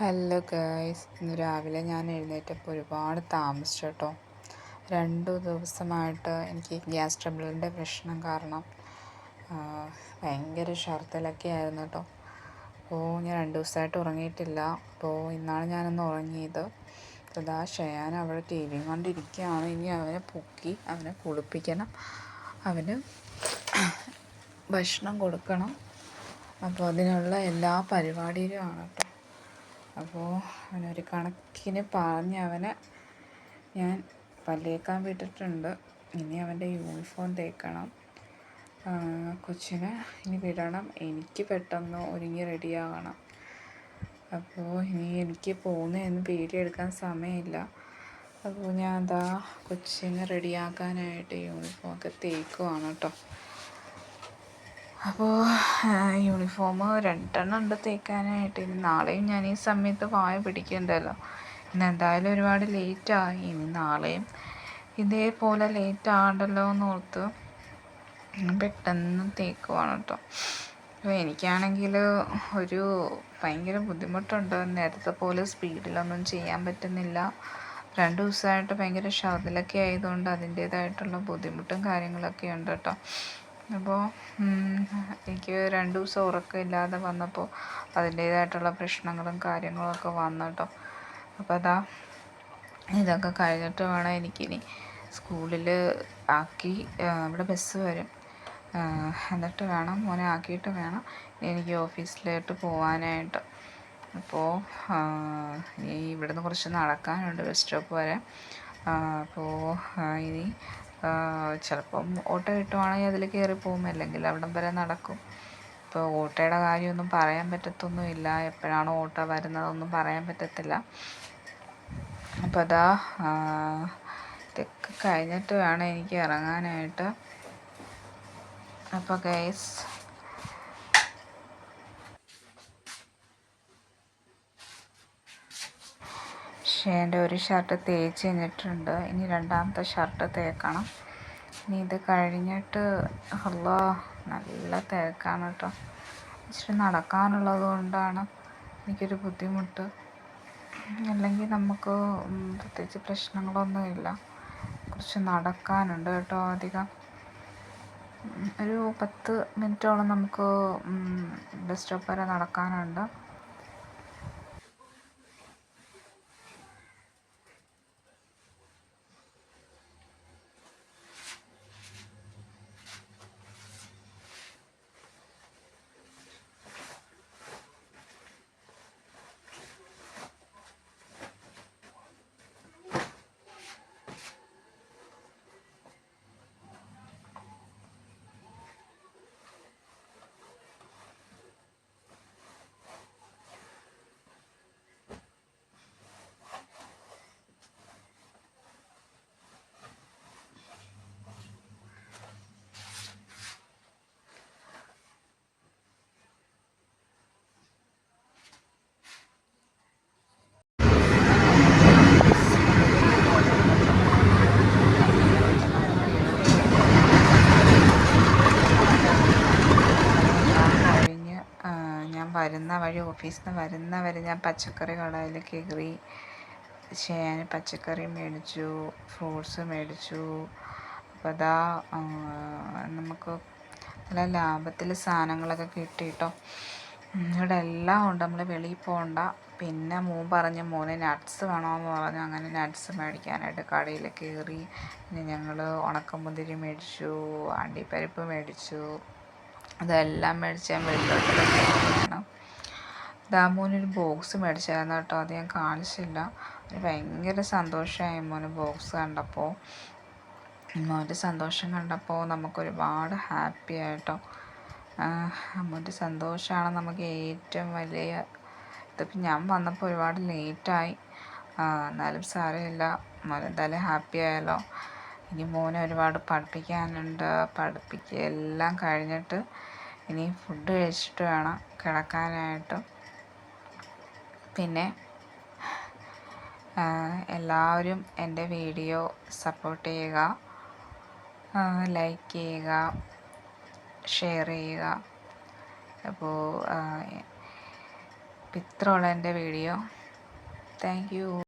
Hello girls ഇന്ന് രാവിലെ ഞാൻ എഴുന്നേറ്റപ്പോൾ ഒരുപാട് താമസിച്ചു കേട്ടോ. രണ്ടു ദിവസമായിട്ട് എനിക്ക് ഗ്യാസ് ട്രബിളിന്റെ പ്രശ്നം കാരണം ഭയങ്കര ഷർത്തിലൊക്കെ ആയിരുന്നു കേട്ടോ. അപ്പോൾ ഞാൻ രണ്ട് ദിവസമായിട്ട് ഉറങ്ങിയിട്ടില്ല. അപ്പോൾ ഇന്നാണ് ഞാനൊന്ന് ഉറങ്ങിയത്. അതാ ഷയാൻ അവിടെ ടി വി കണ്ടിരിക്കുകയാണ്. ഇനി അവനെ പൊക്കി അവനെ കുളിപ്പിക്കണം. അവന് ഭക്ഷണം കൊടുക്കണം. അപ്പോൾ അതിനുള്ള എല്ലാ പരിപാടിയിലും ആണ് കേട്ടോ. അപ്പോൾ അവനൊരു കണക്കിന് പറഞ്ഞ് അവനെ ഞാൻ പല്ലേക്കാൻ വിട്ടിട്ടുണ്ട്. ഇനി അവന്റെ യൂണിഫോം തേക്കണം. കൊച്ചിനെ ഇനി വിടണം. എനിക്ക് പെട്ടെന്ന് ഒരുങ്ങി റെഡിയാകണം അപ്പോൾ ഇനി എനിക്ക് പോകുന്നതെന്ന് പേടിയെടുക്കാൻ സമയമില്ല. അപ്പോൾ ഞാൻ എന്താ കൊച്ചിനെ റെഡിയാക്കാനായിട്ട് യൂണിഫോം ഒക്കെ തേക്കുവാണ് കേട്ടോ. അപ്പോൾ യൂണിഫോം രണ്ടെണ്ണം ഉണ്ട് തേക്കാനായിട്ട്. ഇനി നാളെയും ഞാൻ ഈ സമയത്ത് വായ പിടിക്കണ്ടല്ലോ. ഇന്ന് എന്തായാലും ഒരുപാട് ലേറ്റായി ഇനി നാളെയും ഇതേപോലെ ലേറ്റ് ആണ്ടല്ലോ എന്ന് ഓർത്ത് പെട്ടെന്ന് തേക്കുവാണ് കേട്ടോ. അപ്പോൾ എനിക്കാണെങ്കിൽ ഒരു ഭയങ്കര ബുദ്ധിമുട്ടുണ്ട്. നേരത്തെ പോലെ സ്പീഡിലൊന്നും ചെയ്യാൻ പറ്റുന്നില്ല. രണ്ട് ദിവസമായിട്ട് ഭയങ്കര ഷർദിലൊക്കെ ആയതുകൊണ്ട് അതിന്റേതായിട്ടുള്ള ബുദ്ധിമുട്ടും കാര്യങ്ങളൊക്കെ ഉണ്ട് കേട്ടോ. അപ്പോൾ എനിക്ക് രണ്ട് ദിവസം ഉറക്കമില്ലാതെ വന്നപ്പോൾ അതിന്റേതായിട്ടുള്ള പ്രശ്നങ്ങളും കാര്യങ്ങളൊക്കെ വന്നു കേട്ടോ. അപ്പോൾ അതാ ഇതൊക്കെ കഴിഞ്ഞിട്ട് വേണം എനിക്കിനി സ്കൂളിൽ ആക്കി ഇവിടെ ബസ് വരും. എന്നിട്ട് വേണം മോനെ ആക്കിയിട്ട് വേണം എനിക്ക് ഓഫീസിലോട്ട് പോകാനായിട്ട് അപ്പോൾ ഇനി ഇവിടുന്ന് കുറച്ച് നടക്കാനുണ്ട് ബസ് സ്റ്റോപ്പ് വരെ. അപ്പോൾ ഇനി ചിലപ്പം ഓട്ടോ കിട്ടുവാണെങ്കിൽ അതിൽ കയറി പോകും അല്ലെങ്കിൽ അവിടം വരെ നടക്കും. ഇപ്പോൾ ഓട്ടോയുടെ കാര്യമൊന്നും പറയാൻ പറ്റത്തൊന്നുമില്ല എപ്പോഴാണ് ഓട്ടോ വരുന്നതൊന്നും പറയാൻ പറ്റത്തില്ല. അപ്പോൾ അതാ ഇതൊക്കെ കഴിഞ്ഞിട്ട് വേണം എനിക്ക് ഇറങ്ങാനായിട്ട്. അപ്പോൾ ഗൈസ് ഷേന്റെ ഒരു ഷർട്ട് തേച്ച് കഴിഞ്ഞിട്ടുണ്ട്. ഇനി രണ്ടാമത്തെ ഷർട്ട് തേക്കണം. ഇനി ഇത് കഴിഞ്ഞിട്ട് അല്ലോ നല്ല തിരക്കാണ് കേട്ടോ. ഇച്ചിരി നടക്കാനുള്ളത് കൊണ്ടാണ് എനിക്കൊരു ബുദ്ധിമുട്ട്. അല്ലെങ്കിൽ നമുക്ക് പ്രത്യേകിച്ച് പ്രശ്നങ്ങളൊന്നുമില്ല. കുറച്ച് നടക്കാനുണ്ട് കേട്ടോ അധികം. ഒരു പത്ത് മിനിറ്റോളം നമുക്ക് ബസ് സ്റ്റോപ്പ് വരെ നടക്കാനുണ്ട്. വരുന്ന വഴി ഓഫീസിൽ നിന്ന് വരുന്ന വരെ ഞാൻ പച്ചക്കറി കടയിൽ കയറി ചെയ്യാൻ പച്ചക്കറി മേടിച്ചു ഫ്രൂട്ട്സ് മേടിച്ചു. അപ്പോൾ അതാ നമുക്ക് നല്ല ലാഭത്തിൽ സാധനങ്ങളൊക്കെ കിട്ടി കേട്ടോ ഇവിടെ എല്ലാം ഉണ്ട് നമ്മൾ വെളിയിൽ പോകണ്ട പിന്നെ മോൻ പറഞ്ഞു മോനെ നട്ട്സ് വേണമെന്ന് പറഞ്ഞു. അങ്ങനെ നട്ട്സ് മേടിക്കാനായിട്ട് കടയിൽ കയറി. പിന്നെ ഞങ്ങൾ ഉണക്കമുന്തിരി മേടിച്ചു അണ്ടിപ്പരിപ്പ് മേടിച്ചു. അതെല്ലാം മേടിച്ച് ഞാൻ വെളിയിലോട്ട് ദാമോനൊരു ബോക്സ് മേടിച്ചായിരുന്നു കേട്ടോ. അത് ഞാൻ കാണിച്ചില്ല. ഭയങ്കര സന്തോഷമായി മോന് ബോക്സ് കണ്ടപ്പോൾ മോന്റെ സന്തോഷം കണ്ടപ്പോൾ നമുക്കൊരുപാട് ഹാപ്പി ആയിട്ടോ. അമ്മന്റെ സന്തോഷമാണ് നമുക്ക് ഏറ്റവും വലിയ ഇതിപ്പോൾ ഞാൻ വന്നപ്പോൾ ഒരുപാട് ലേറ്റായി എന്നാലും സാരമില്ല. മോൻ എന്തായാലും ഹാപ്പി ആയല്ലോ. ഇനി മോനെ ഒരുപാട് പഠിപ്പിക്കാനുണ്ട്. പഠിപ്പിക്കുക എല്ലാം കഴിഞ്ഞിട്ട് ഇനി ഫുഡ് കഴിച്ചിട്ട് വേണം കിടക്കാനായിട്ട്. പിന്നെ എല്ലാവരും എന്റെ വീഡിയോ സപ്പോർട്ട് ചെയ്യുക ലൈക്ക് ചെയ്യുക ഷെയർ ചെയ്യുക. അപ്പോൾ അപ്പം ഇത്രയുള്ള എന്റെ വീഡിയോ. Thank you